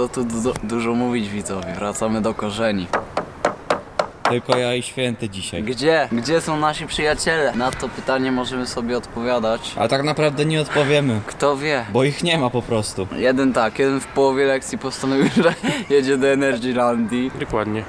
Co tu du dużo mówić widzowie, wracamy do korzeni. Tylko ja i święty dzisiaj. Gdzie? Gdzie są nasi przyjaciele? Na to pytanie możemy sobie odpowiadać. A tak naprawdę nie odpowiemy, Kto wie? bo ich nie ma po prostu. Jeden tak, jeden w połowie lekcji postanowił, że jedzie do Energylandii. Dokładnie.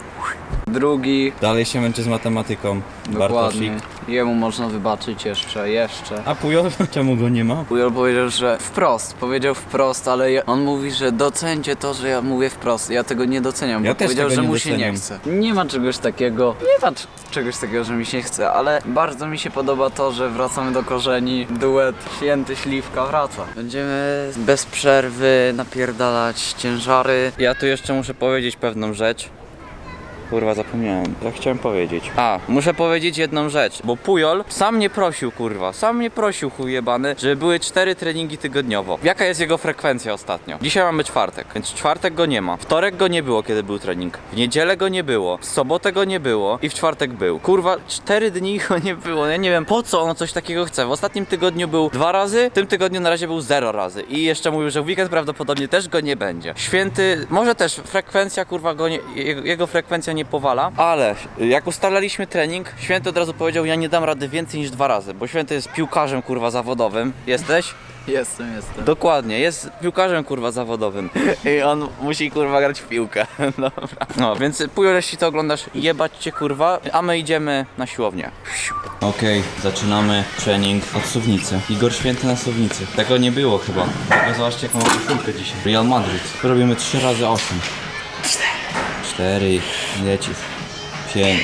Drugi, Dalej się męczy z matematyką. dokładnie, Bartosik. Jemu można wybaczyć jeszcze, jeszcze. A Pujol, czemu go nie ma? Pujol powiedział, że wprost, powiedział wprost, ale ja- on mówi, że docencie to, że ja mówię wprost. Ja tego nie doceniam, Ja bo też powiedział, tego że nie mu się nie doceniam. chce. Nie ma czegoś takiego, nie ma c- czegoś takiego, że mi się chce, ale bardzo mi się podoba to, że wracamy do korzeni. Duet Święty Śliwka wraca. Będziemy bez przerwy napierdalać ciężary. Ja tu jeszcze muszę powiedzieć pewną rzecz. Kurwa, zapomniałem. Co chciałem powiedzieć? A, muszę powiedzieć jedną rzecz, bo Pujol sam nie prosił, kurwa, sam nie prosił chuj jebany, żeby były cztery treningi tygodniowo. Jaka jest jego frekwencja ostatnio? Dzisiaj mamy czwartek, więc czwartek go nie ma. Wtorek go nie było, kiedy był trening. W niedzielę go nie było, w sobotę go nie było i w czwartek był. Kurwa, cztery dni go nie było. Ja nie wiem, po co on coś takiego chce. W ostatnim tygodniu był dwa razy, w tym tygodniu na razie był zero razy. I jeszcze mówił, że w weekend prawdopodobnie też go nie będzie. Święty, może też frekwencja, kurwa, go nie, jego, jego frekwencja nie powala, ale jak ustalaliśmy trening, Święty od razu powiedział, ja nie dam rady więcej niż dwa razy, bo Święty jest piłkarzem, kurwa, zawodowym. Jesteś? Jestem, jestem. Dokładnie, jest piłkarzem kurwa zawodowym i on musi kurwa grać w piłkę. Dobra. No, więc Pujol, jeśli to oglądasz, jebać cię kurwa, a my idziemy na siłownię. Okej, zaczynamy trening od suwnicy. Igor Święty na suwnicy. Tego nie było chyba. Tylko zobaczcie jaką mam koszulkę dzisiaj. Real Madrid. Robimy 3 razy 8. 4. Lecisz. 5.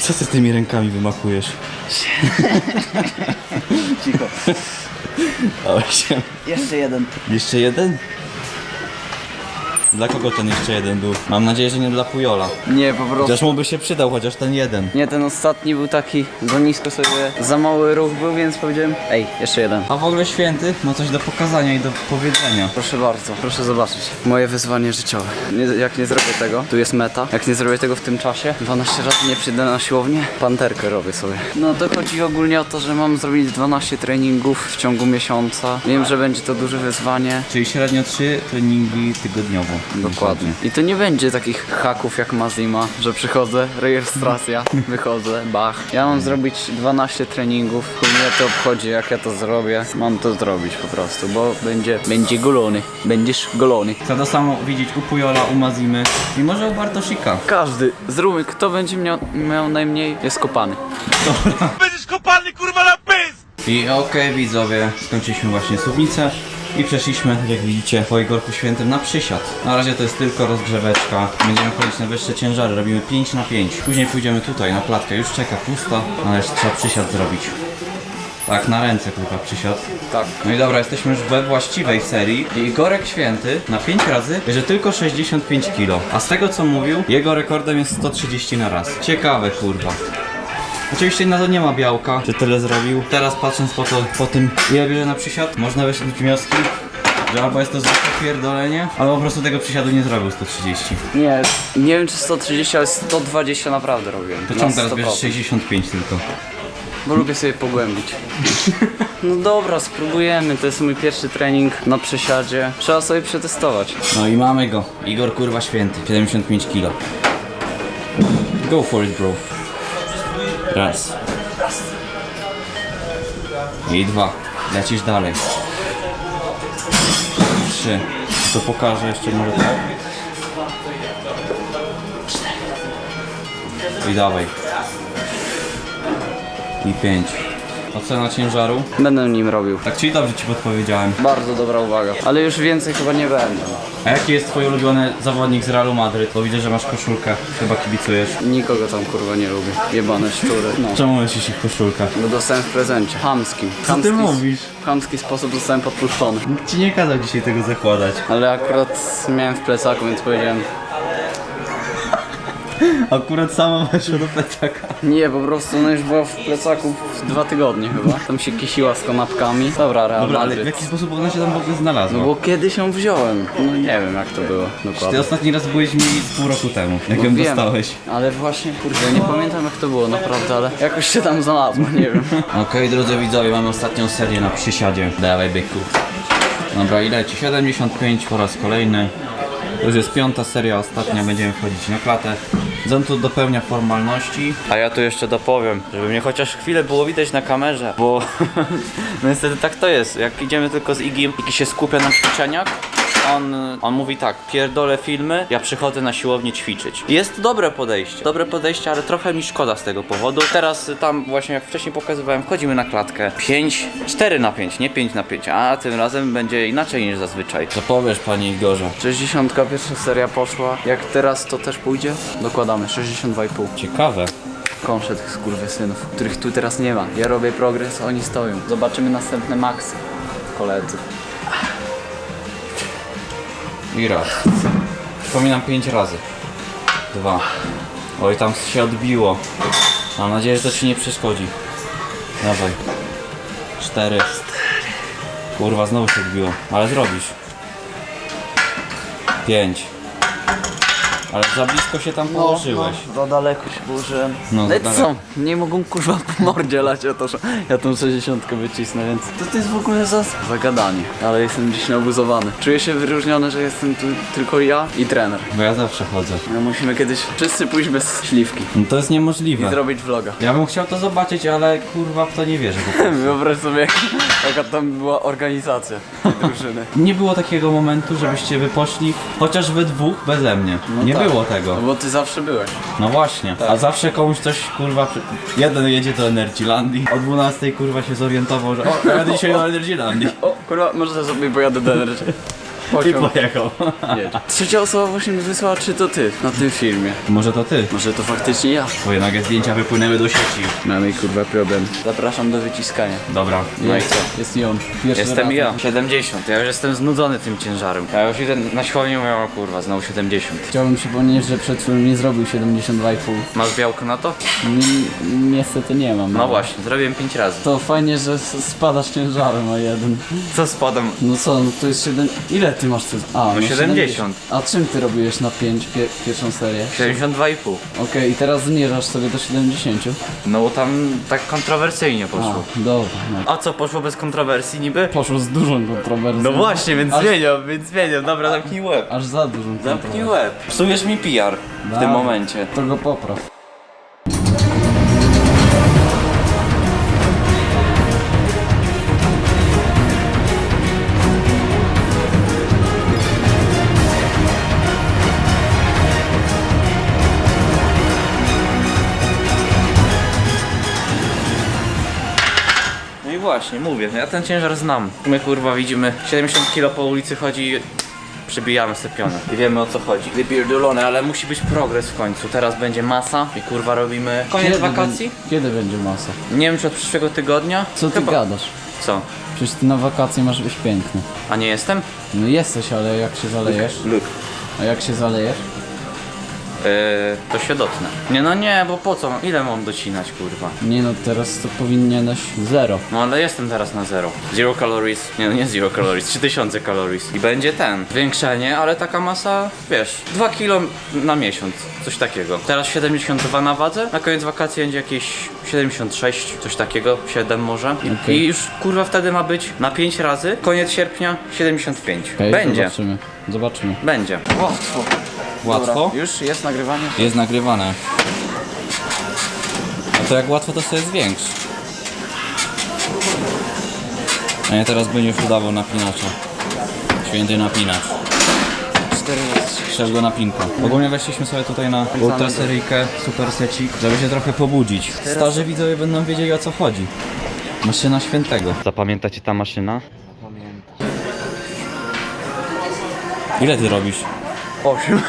Co ty tymi rękami wymakujesz? Cicho. 8. Jeszcze jeden. Jeszcze jeden? Dla kogo ten jeszcze jeden był? Mam nadzieję, że nie dla Pujola. Nie, po prostu. Chociaż mu by się przydał, chociaż ten jeden. Nie, ten ostatni był taki za nisko sobie, za mały ruch był, więc powiedziałem, ej, jeszcze jeden. A w ogóle święty ma coś do pokazania i do powiedzenia. Proszę bardzo, proszę zobaczyć. Moje wyzwanie życiowe. Nie, jak nie zrobię tego, tu jest meta. Jak nie zrobię tego w tym czasie, 12 razy nie przyjdę na siłownię, panterkę robię sobie. No to chodzi ogólnie o to, że mam zrobić 12 treningów w ciągu miesiąca. Wiem, że będzie to duże wyzwanie. Czyli średnio 3 treningi tygodniowo. Dokładnie. I to nie będzie takich haków jak Mazima, że przychodzę, rejestracja, wychodzę, bach. Ja mam zrobić 12 treningów, chuj mnie to obchodzi jak ja to zrobię. Mam to zrobić po prostu, bo będzie, będzie golony. Będziesz golony. Chcę to samo widzieć u Pujola, u Mazimy i może u Bartosika. Każdy, zróbmy, kto będzie miał, miał najmniej, jest kopany. Kurwa! I okej widzowie, skończyliśmy właśnie suwnicę i przeszliśmy, jak widzicie, po Igorku Świętym na przysiad. Na razie to jest tylko rozgrzeweczka. Będziemy chodzić na wyższe ciężary, robimy 5 na 5. Później pójdziemy tutaj na klatkę, już czeka pusta, ale jeszcze trzeba przysiad zrobić. Tak, na ręce kurwa przysiad. Tak. No i dobra, jesteśmy już we właściwej serii i Igorek Święty na 5 razy bierze tylko 65 kg. A z tego co mówił, jego rekordem jest 130 na raz. Ciekawe kurwa. Oczywiście na to nie ma białka, że tyle zrobił. Teraz patrząc po, to, po tym ile bierze na przysiad, można wysnuć wnioski, że albo jest to zwykłe pierdolenie, albo po prostu tego przysiadu nie zrobił 130. Nie, nie wiem czy 130, ale 120 naprawdę robiłem. To czemu teraz 100%. bierzesz 65 tylko? Bo lubię sobie pogłębić. No dobra, spróbujemy. To jest mój pierwszy trening na przesiadzie. Trzeba sobie przetestować. No i mamy go. Igor kurwa święty. 75 kg. Go for it bro. Raz. I dwa. Lecisz dalej. Trzy. To pokażę jeszcze może tak. I dawaj. I pięć. Ocena ciężaru. Będę nim robił. Tak, czyli dobrze ci podpowiedziałem. Bardzo dobra uwaga. Ale już więcej chyba nie będę. A jaki jest twój ulubiony zawodnik z Realu Madryt? Bo widzę, że masz koszulkę, chyba kibicujesz. Nikogo tam kurwa nie lubię. Jebane szczury. No. Czemu nosisz ich koszulkę? Bo dostałem w prezencie. Hamskim. Co ty Hamski- mówisz? W chamski sposób zostałem podpuszczony. Nikt ci nie kazał dzisiaj tego zakładać. Ale akurat miałem w plecaku, więc powiedziałem Akurat sama weszła do plecaka. Nie, po prostu ona już była w plecaku w dwa tygodnie chyba. Tam się kisiła z kanapkami. Dobra, Real Dobra, ale w Madryt. jaki sposób ona się tam w ogóle znalazła? No bo kiedyś ją wziąłem. No nie wiem jak to było Ty dokładnie. ostatni raz byłeś mi z pół roku temu, jak No ją wiem, dostałeś. Ale właśnie, kurde, nie pamiętam jak to było naprawdę, ale jakoś się tam znalazło, nie wiem. Okej, drodzy widzowie, mamy ostatnią serię na przysiadzie. Dawaj byku. Dobra, ile ci? 75 po raz kolejny. To już jest piąta seria, ostatnia, będziemy wchodzić na klatę. Zen tu dopełnia formalności. A ja tu jeszcze dopowiem, żeby mnie chociaż chwilę było widać na kamerze, bo no niestety tak to jest. Jak idziemy tylko z Igim, Igi się skupia na ćwiczeniach, on, on mówi tak, pierdolę filmy, ja przychodzę na siłownię ćwiczyć. Jest dobre podejście, dobre podejście, ale trochę mi szkoda z tego powodu. Teraz y, tam właśnie jak wcześniej pokazywałem, wchodzimy na klatkę 5, 4 na 5, nie 5 na 5, a tym razem będzie inaczej niż zazwyczaj. Co powiesz panie Igorze? 61 seria poszła. Jak teraz to też pójdzie? Dokładamy 62,5. Ciekawe. Konszę tych skurwysynów, których tu teraz nie ma. Ja robię progres, oni stoją. Zobaczymy następne maksy, koledzy. I raz. Przypominam 5 razy. Dwa. Oj, tam się odbiło. Mam nadzieję, że to ci nie przeszkodzi. Dawaj. Cztery. Kurwa, znowu się odbiło. Ale zrobisz. Pięć. Ale za blisko się tam położyłeś. No, za daleko się położyłem. No, No, za i daleko. co? Nie mogą kurwa po mordzie lać o to, że ja tą 60 wycisnę, więc to, to jest w ogóle za zagadanie. Ale jestem dziś naobuzowany. Czuję się wyróżniony, że jestem tu tylko ja i trener. Bo ja zawsze chodzę. No musimy kiedyś wszyscy pójść bez śliwki No to jest i niemożliwe. zrobić vloga. Ja bym chciał to zobaczyć, ale kurwa w to nie wierzę. po prostu. Wyobraź sobie, jak- jaka tam była organizacja tej drużyny. Nie było takiego momentu, żebyście wy poszli chociaż we dwóch beze mnie. nie tak. Było tego. No bo ty zawsze byłeś. No właśnie, a zawsze komuś coś kurwa. przy- Jeden jedzie do Energylandii, o 12 kurwa się zorientował, że o, jadę dzisiaj do Energylandii. O, kurwa, może sobie pojadę do Energy. I Pociąg. pojechał. Jedź. Trzecia osoba właśnie mi wysłała, czy to ty na tym filmie. Może to ty? Może to faktycznie ja. Twoje nagie zdjęcia wypłynęły do sieci. Mamy kurwa problem. Zapraszam do wyciskania. Dobra, no i co? Jest i on. Pierwszy Jestem raz. ja. 70. Ja już jestem znudzony tym ciężarem. Ja już idę na siłownię mówię, o kurwa, znowu 70. Chciałbym przypomnieć, że przed chwilą nie zrobił 72,5. Masz białko na to? Ni- niestety nie mam. No właśnie, zrobiłem 5 razy. To fajnie, że s- spadasz ciężarem o jeden. Co spadam? No co, no to jest 7... Ile ty masz? Ty... A, no 70. A czym ty robiłeś na 5 pie pierwszą serię? 72,5. Okej, i teraz zmierzasz sobie do 70. No bo tam tak kontrowersyjnie A, poszło. dobra. No. A co, poszło bez kontrowersji niby? Poszło z dużą kontrowersją. No właśnie, więc Aż- zmieniam, więc zmieniam. Dobra, zamknij łeb. Aż za dużą Zamknij kontrowersją. łeb. Psujesz mi PR w tym momencie. To go popraw. No i właśnie, mówię, ja ten ciężar znam. My kurwa widzimy 70 kg po ulicy chodzi sobie pionę. I wiemy o co chodzi. Wypierdolone, ale musi być progres w końcu. Teraz będzie masa i kurwa robimy koniec wakacji? Będzie, kiedy będzie masa? Nie wiem czy od przyszłego tygodnia? Co ty Chyba. gadasz? Co? Przecież ty na wakacje masz być piękny. A nie jestem? No jesteś, ale jak się zalejesz? Luk. A jak się zalejesz? Yy, to się dotknę. Nie no nie, bo po co? Ile mam docinać kurwa? Nie no, teraz to powinieneś zero. No ale jestem teraz na zero. Zero calories. Nie no nie zero calories, 3000 calories. I będzie ten. Zwiększenie, ale taka masa, wiesz, 2 kilo na miesiąc. Coś takiego. Teraz 72 na wadze, na koniec wakacji będzie jakieś 76, coś takiego, 7 może. I, Okej. I już kurwa wtedy ma być na 5 razy, koniec sierpnia 75. Okej, będzie. Zobaczymy. Zobaczymy. Będzie. Łatwo. Łatwo? Dobra, już jest nagrywanie? Jest nagrywane. A to jak łatwo to sobie zwiększ. A nie teraz będziesz udawał napinacza. Święty napinacz. Cztery razy. Strzel go na pinka. Ogólnie weszliśmy sobie tutaj na ultra seryjkę, super secik, żeby się trochę pobudzić. Starzy widzowie będą wiedzieli o co chodzi. Maszyna świętego. Zapamiętacie ta maszyna? Ile ty robisz? Osiem.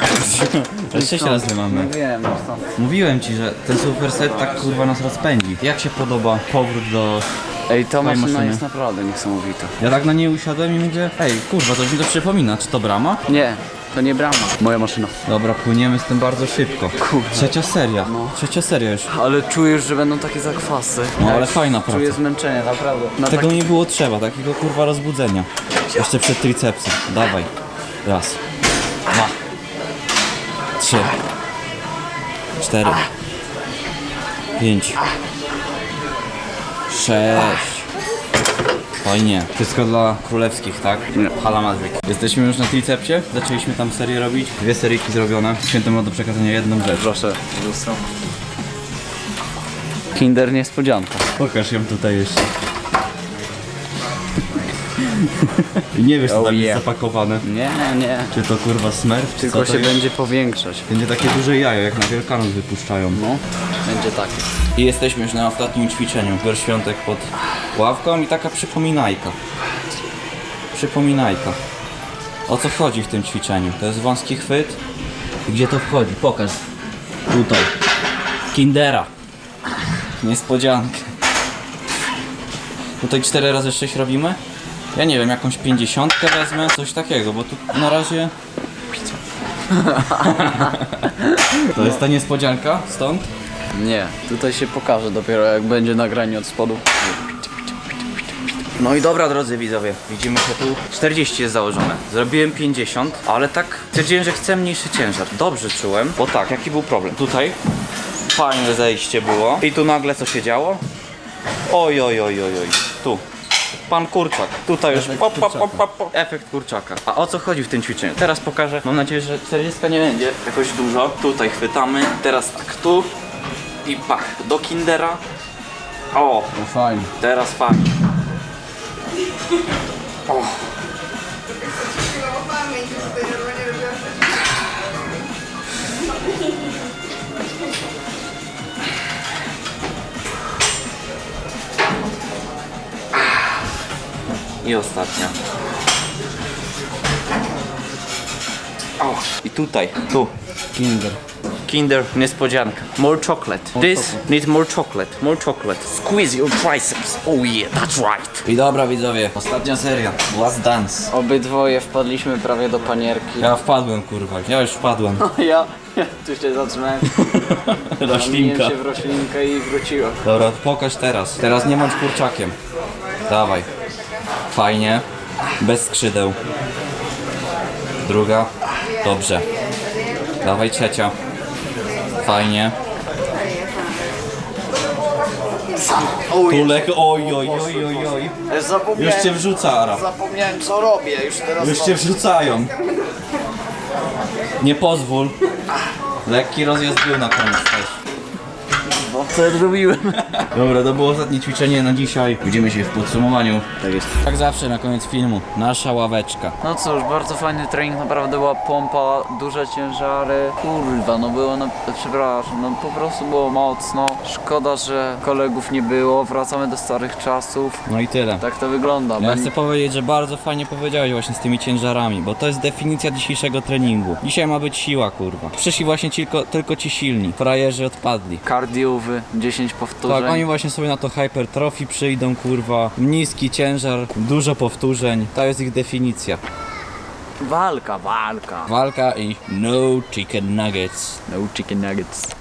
Ale 6 razy No mamy. wiem, no co. Mówiłem ci, że ten super set tak kurwa nas rozpędzi. Jak się podoba powrót do... Ej, ta maszyna maszyny. jest naprawdę niesamowita. Ja tak na niej usiadłem i mówię, ej kurwa, coś mi to przypomina, czy to brama? Nie, to nie brama. Moja maszyna. Dobra, płyniemy z tym bardzo szybko. Trzecia seria. Trzecia seria już. Ale czujesz, że będą takie zakwasy. No, ale fajna praca. Czuję zmęczenie, naprawdę. Na Tego taki... nie było trzeba, takiego kurwa rozbudzenia. Jeszcze przed tricepsem. Dawaj. Raz. Trzy. Cztery. Pięć. Sześć. Fajnie. Wszystko dla królewskich, tak? Hala Madryk. Jesteśmy już na tricepcie. Zaczęliśmy tam serię robić. Dwie seryjki zrobione. Święty ma do przekazania jedną rzecz. Proszę, lustro. Kinder niespodzianka. Pokaż ją tutaj jeszcze. I nie wiesz co Oh tam yeah. jest zapakowane. Nie, nie. Czy to kurwa smurf? czy Tylko co to się jest? będzie powiększać. Będzie takie duże jajo, jak na Wielkanoc wypuszczają. No, będzie takie. I jesteśmy już na ostatnim ćwiczeniu. Igor Świątek pod ławką i taka przypominajka. Przypominajka. O co chodzi w tym ćwiczeniu? To jest wąski chwyt. I Gdzie to wchodzi? Pokaż. Tutaj. Kindera. Niespodziankę. Tutaj 4 razy 6 robimy? Ja nie wiem, jakąś 50 wezmę, coś takiego, bo tu na razie... To jest ta niespodzianka stąd? Nie, tutaj się pokaże dopiero jak będzie nagranie od spodu. No i dobra, drodzy widzowie, widzimy się tu. 40 jest założone. Zrobiłem 50, ale tak stwierdziłem, że chcę mniejszy ciężar. Dobrze czułem, bo tak, jaki był problem? Tutaj fajne zejście było i tu nagle co się działo? Oj, oj, oj, oj, oj. Tu. Pan kurczak. Tutaj już pop, pop, pop, pop, pop. efekt kurczaka. A o co chodzi w tym ćwiczeniu? Teraz pokażę. Mam nadzieję, że 40 nie będzie jakoś dużo. Tutaj chwytamy. Teraz tak tu i pach. Do kindera. O, No fajnie. teraz fajnie. I ostatnia. O, I tutaj, tu. Kinder. Kinder niespodzianka. More chocolate. This needs more chocolate. More chocolate. Squeeze your triceps. Oh yeah, that's right. I dobra widzowie, ostatnia seria. Last dance. Obydwoje wpadliśmy prawie do panierki. Ja wpadłem kurwa, ja już wpadłem. Ja, ja tu się zatrzymałem. Zamieniłem się w roślinkę i wróciłem. Dobra, pokaż teraz. Teraz nie bądź kurczakiem. Dawaj. Fajnie. Bez skrzydeł. Druga. Dobrze. Dawaj trzecia. Fajnie. Tulek, oj, oj, oj, oj, oj. Już Zapomniałem, cię wrzuca, Arab. zapomniałem co robię, już teraz Już cię wrzucają. Nie pozwól. Lekki rozjazd był na koniec też. Co ja zrobiłem? Dobra, to było ostatnie ćwiczenie na dzisiaj. Widzimy się w podsumowaniu. Tak jest. Jak zawsze na koniec filmu. Nasza ławeczka. No cóż, bardzo fajny trening, naprawdę była pompa, duże ciężary. Kurwa, no było, no, przepraszam, no po prostu było mocno. Szkoda, że kolegów nie było, wracamy do starych czasów. No i tyle. Tak to wygląda. Ja chcę powiedzieć, że bardzo fajnie powiedziałeś właśnie z tymi ciężarami, bo to jest definicja dzisiejszego treningu. Dzisiaj ma być siła, kurwa. Przyszli właśnie tylko, tylko ci silni. Frajerzy odpadli. Kardiowy, 10 powtórzeń. Tak, oni właśnie sobie na to hypertrofii przyjdą, kurwa. Niski ciężar, dużo powtórzeń. To jest ich definicja. Walka, walka. Walka i no chicken nuggets. No chicken nuggets.